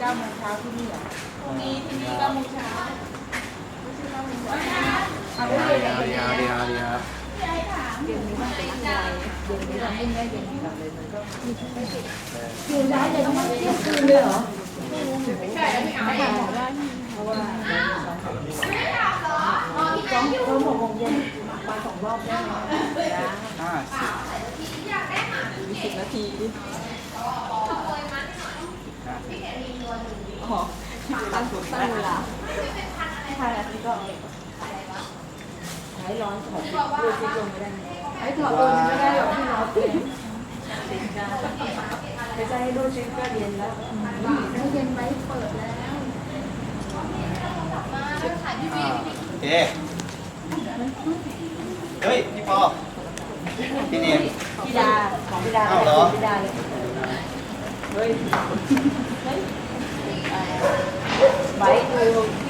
เก้าโมงเช้าที่นี่เหรอพรุ่งนี้ที่นี่เก้าโมงเช้าไม่ใช่เก้าโมงเช้าเอาไปดีเลยครับดีครับดีครับดีครับเย็นนี้มันเป็นยังไงเย็นนี้เราไม่ได้เย็นกลับเลยมันก็คืนได้เลยต้องมาเที่ยงคืนเลยเหรอไม่ใช่ไม่เอาเพราะว่าสองเขาหกโมงเย็นมาสองรอบได้ไหมห้าสิบสิบนาที ห้าสิบ อ๋อตั้งตั้งเวลาห้านาทีก็หายร้อนถอดดูซิลงไม่ได้ไอ้ถอดลงไม่ได้หรอกที่เราเป็นไม่ใช่ให้ดูซิก็เย็นแล้วแล้วเย็นไหมเปิดแล้วอ่าโอเคเฮ้ย พี่ปอพี่เนมพิดา ของพิดาอ้าวเหรอพิดาเลยเฮ้ยเฮ้ย ไว้ดูที่